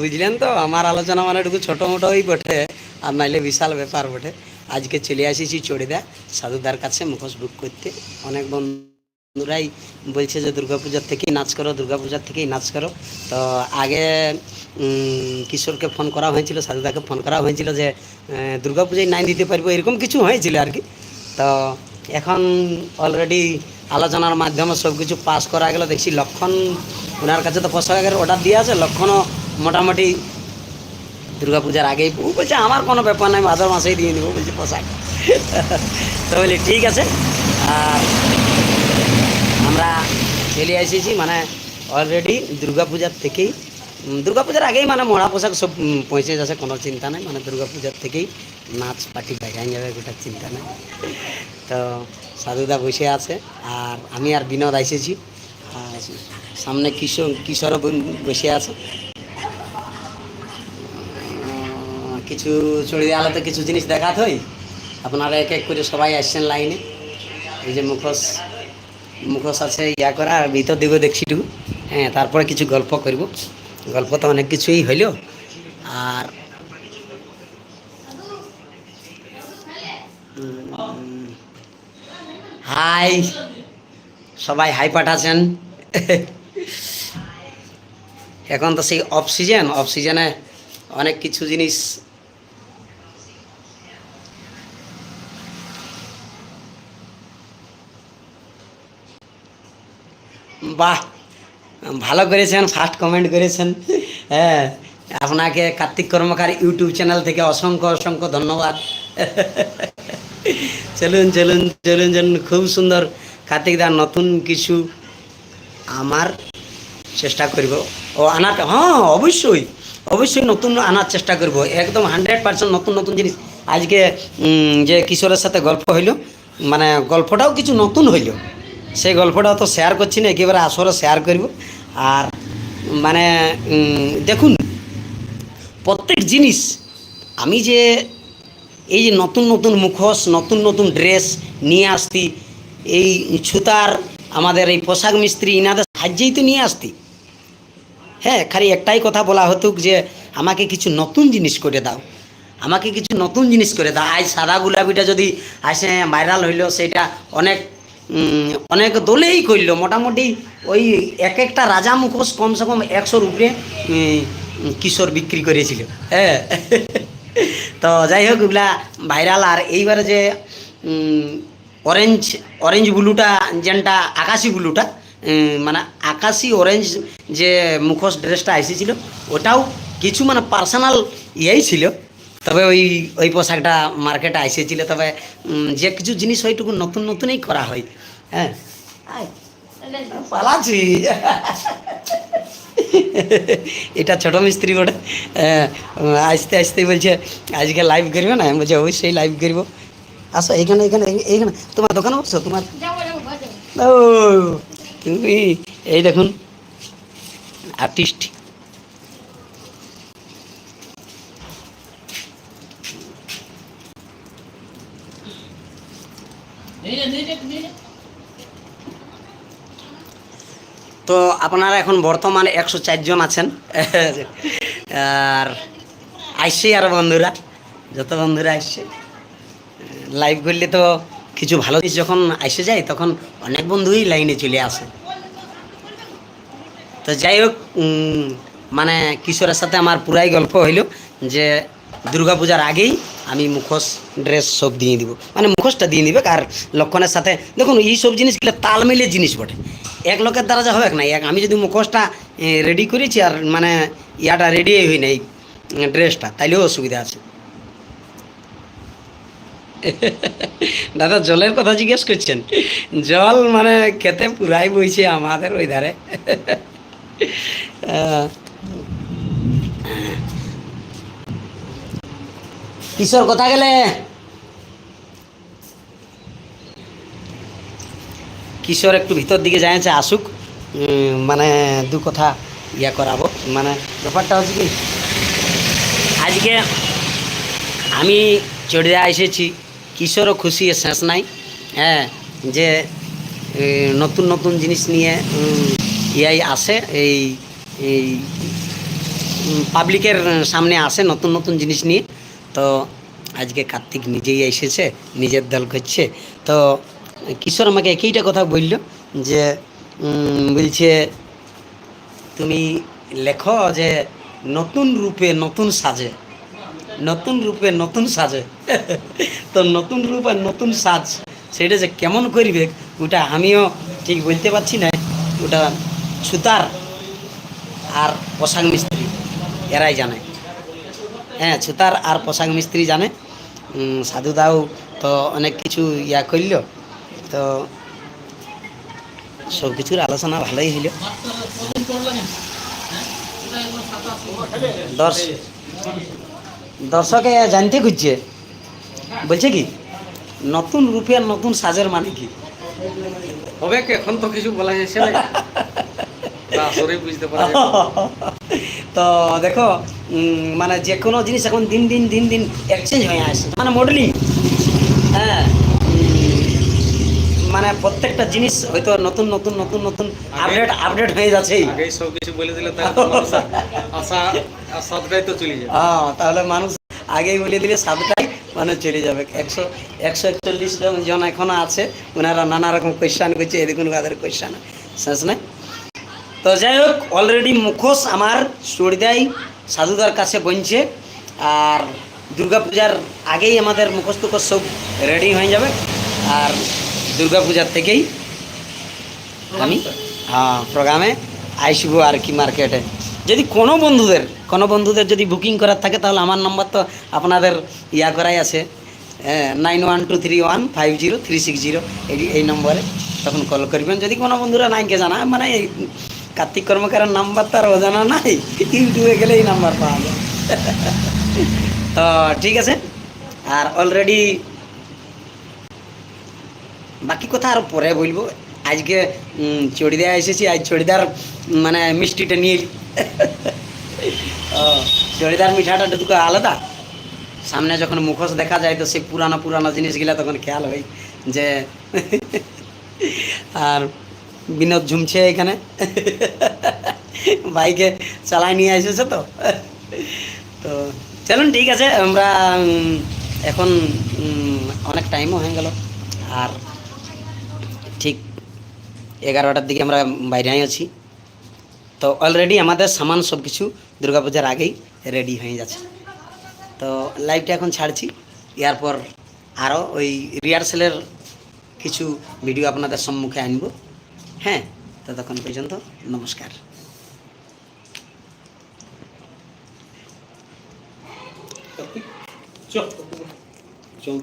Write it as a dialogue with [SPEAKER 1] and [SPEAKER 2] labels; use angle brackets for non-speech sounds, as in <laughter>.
[SPEAKER 1] বুঝলেন তো? আমার আলোচনা মানে একটু ছোটো মোটোই বটে, আর নাইলে বিশাল ব্যাপার বটে। আজকে চলে আসিছি চড়িদা, সাধুদার কাছে মুখোশ বুক করতে। অনেক বন্ধুরাই বলছে যে, দুর্গাপূজার থেকেই নাচ করো, দুর্গাপূজার থেকেই নাচ করো। তো আগে কিশোরকে ফোন করা হয়েছিল, সাধুদাকে ফোন করা হয়েছিল যে দুর্গাপূজায় নাই দিতে পারব? এরকম কিছু হয়েছিল আর কি। তো এখন অলরেডি আলোচনার মাধ্যমে সব কিছু পাস করা গেল। দেখছি লক্ষণ ওনার কাছে তো পোশাকের অর্ডার দিয়ে আছে। লক্ষণও মোটামুটি দুর্গাপূজার আগেই ও বলছে, আমার কোনো ব্যাপার নাই ভাদর মাসেই দিয়ে দেবো, বলছে, পোশাক। <laughs> তো বলি, ঠিক আছে। আর আমরা চলে এসেছি মানে অলরেডি দুর্গাপূজার থেকেই দুর্গাপূজার আগেই মানে মরা পোশাক সব পৌঁছে যাচ্ছে, কোনো চিন্তা নেই। মানে দুর্গাপূজার থেকেই নাচ পার্টি বেগাই যাবে গোটা চিন্তা নেই। তো সাধুদা বসে আছে, আর আমি আর বিনোদ এসেছি। আর সামনে কিশোর কিশোরও ব- বসে আছে। কিছু চড়িয়ে আলোতে কিছু জিনিস দেখাত হই, আপনারা এক এক করে সবাই আসছেন লাইনে। এই যে মুখোশ মুখোশ আছে ইয়া করা, আর ভিতর দিকেও দেখছি হ্যাঁ তারপরে কিছু গল্প করব। গল্প তো অনেক কিছুই হইল। আর হাই, সবাই হাই পাঠাচ্ছেন। এখন তো সেই অফ সিজন অফ সিজনে অনেক কিছু জিনিস বাহ, ভালো করেছেন ফার্স্ট কমেন্ট করেছেন। হ্যাঁ আপনাকে কার্তিক কর্মকার ইউটিউব চ্যানেল থেকে অসংখ্য অসংখ্য ধন্যবাদ। চলুন চলুন চলুন চলুন, খুব সুন্দর কার্তিক দা, নতুন কিছু আমার চেষ্টা করব। ও, আনার হ্যাঁ অবশ্যই অবশ্যই নতুন আনার চেষ্টা করব। একদম হান্ড্রেড পার্সেন্ট নতুন নতুন জিনিস। আজকে যে কিশোরের সাথে গল্প হইল মানে গল্পটাও কিছু নতুন হইল। সেই গল্পটা তো শেয়ার করছি না, একেবারে আসরে শেয়ার করব। আর মানে দেখুন, প্রত্যেক জিনিস, আমি যে এই যে নতুন নতুন মুখোশ, নতুন নতুন ড্রেস নিয়ে আসতি এই ছুতার আমাদের এই পোশাক মিস্ত্রি, ইনাদের সাহায্যেই তো নিয়ে আসতি হ্যাঁ খালি একটাই কথা বলা হতুক যে, আমাকে কিছু নতুন জিনিস করে দাও। আমাকে কিছু নতুন জিনিস করে দাও। আজ সাদা গোলাপিটা যদি আসে, ভাইরাল হইল, সেটা অনেক অনেক দলেই করল। মোটামুটি ওই এক একটা রাজা মুখোশ কমসে কম একশোর উপরে কিশোর বিক্রি করেছিল। হ্যাঁ। <laughs> তো যাই হোক ওগুলা ভাইরাল। আর এইবারে যে অরেঞ্জ অরেঞ্জ ব্লুটা, যেনটা আকাশি ব্লুটা মানে আকাশি অরেঞ্জ যে মুখোশ ড্রেসটা এসেছিল, ওটাও কিছু মানে পার্সোনাল ইয়েই ছিল। তবে ওই ওই পোশাকটা মার্কেটে এসেছিল তবে যে কিছু জিনিস ওইটুকু নতুন নতুনই করা হয় হ্যাঁ। পালাচ্ছি। এটা ছোট মিস্ত্রি বটে। আসতে আসতে বলছে আজকে লাইভ করবে না? আমি বলছি অবশ্যই লাইভ করব। আসো এইখানে এখানে এইখানে তোমার দোকানে বসছো তোমার। ও তুমি এই দেখুন আর্টিস্ট তো আপনারা এখন বর্তমানে একশো চারজন আছেন। আর আসছে আর বন্ধুরা, যত বন্ধুরা আসছে লাইভ করলে তো কিছু ভালো জিনিস যখন এসে যায়, তখন অনেক বন্ধুই লাইনে চলে আসে। তো যাই হোক মানে কিশোরের সাথে আমার পুরাই গল্প হইল যে দুর্গাপূজার আগেই আমি মুখোশ, ড্রেস সব দিয়ে দিব। মানে মুখোশটা দিয়ে দিবে আর লক্ষণের সাথে, দেখুন, এই সব জিনিসগুলো তালমেলের জিনিস বটে। এক লোকের দ্বারা যা হবে না, এক আমি যদি মুখোশটা রেডি করেছি, আর মানে ইয়াটা রেডি হই নাই ড্রেসটা, তাইলেও অসুবিধা আছে। <laughs> দাদা, জলের কথা জিজ্ঞেস করছেন? জল মানে খেতে পুরাই বইছে আমাদের ওই ধারে। <laughs> কিশোর কথা গেলে? কিশোর একটু ভিতর দিকে যাইছে আসুক। মানে দু কথা ইয়া করাবো। মানে ব্যাপারটা হচ্ছে কি, আজকে আমি চড়িয়া এসেছি। কিশোরও খুশি শেষ নাই। হ্যাঁ যে নতুন নতুন জিনিস নিয়ে ইয়াই আসে। এই পাবলিকের সামনে আসে নতুন নতুন জিনিস নিয়ে। তো আজকে কার্তিক নিজেই এসেছে, নিজের দল করছে। তো কিশোর আমাকে একইটা কথা বলল যে বলছে, তুমি লেখো যে নতুন রূপে নতুন সাজে, নতুন রূপে নতুন সাজে। তো নতুন রূপ আর নতুন সাজ, সেটা যে কেমন করিবে, ওটা আমিও ঠিক বলতে পারছি না। ওটা সুতার আর পোশাক মিস্ত্রি, এরাই জানে। হ্যাঁ ছুতার আর পোশাক মিস্ত্রি জানে। সাধুদাও তো অনেক কিছু ইয়া করল। তো সব কিছুর আলোচনা ভালোই হইল। দর্শ দর্শকে জানতে খুঁজছে। বলছে কি নতুন রূপে নতুন সাজের মানে কি?
[SPEAKER 2] হবে এখন তো কিছু বলা যাচ্ছে না বুঝতে পারা <laughs>
[SPEAKER 1] তো দেখো মানে যে কোনো জিনিস এখন দিন দিন দিন দিন এক্সচেঞ্জ হয়ে আসে। মানে মডেলিং হ্যাঁ মানে প্রত্যেকটা জিনিস হয়তো নতুন নতুন নতুন নতুন আপডেট আপডেট হয়ে
[SPEAKER 2] আগেই সব কিছু বলে দিলে তাহলে তো চলে যাবে।
[SPEAKER 1] হ্যাঁ তাহলে মানুষ আগেই বলে দিলে সাতটাই মানে চলে যাবে। একশো একশো একচল্লিশ জন এখনও আছে। ওনারা নানা রকম কোয়েশ্চান করছে এরকম তাদের কোয়েশ্চান শেষ নাই। তো যাই হোক অলরেডি মুখোশ আমার চড়িদাই সাধুদার কাছে বনছে আর দুর্গাপূজার আগেই আমাদের মুখোশ টুখোশ সব রেডি হয়ে যাবে। আর দুর্গাপূজার থেকেই আমি হ্যাঁ প্রোগ্রামে আসব আর কি মার্কেটে। যদি কোনো বন্ধুদের কোনো বন্ধুদের যদি বুকিং করার থাকে, তাহলে আমার নাম্বার তো আপনাদের ইয়া করাই আছে nine one two three one five zero three six zero এই এই নম্বরে তখন কল করবেন। যদি কোনো বন্ধুরা নাইকে জানা মানে কার্তিক কর্মকারের নাম্বার আর অজানা নাই। ইউটিউবে গেলে এই নাম্বার পাওয়া যায়। <laughs> তো ঠিক আছে আর অলরেডি বাকি কথা আর পরে বলব। আজকে উম, চড়িদায় এসেছি আজ চড়িদার মানে মিষ্টিটা নিয়ে <laughs> চড়িদার মিঠাটা দুটো আলাদা। সামনে যখন মুখোশ দেখা যায় তো সেই পুরানো পুরানো জিনিসগুলা তখন খেয়াল হয় যে <laughs> আর বিনোদ ঝুমছে এখানে। বাইকে চালাই নিয়ে এসেছে তো। তো চলুন, ঠিক আছে, আমরা এখন অনেক টাইমও হয়ে গেল। আর ঠিক এগারোটার দিকে আমরা বাইরে আছি। তো অলরেডি আমাদের সামান সব কিছু দুর্গাপূজার আগেই রেডি হয়ে যাচ্ছে। তো লাইভটা এখন ছাড়ছি। এরপর আরও ওই রিহার্সেলের কিছু ভিডিও আপনাদের সম্মুখে আনব। হ্যাঁ ততক্ষণ পর্যন্ত নমস্কার।
[SPEAKER 2] চল চল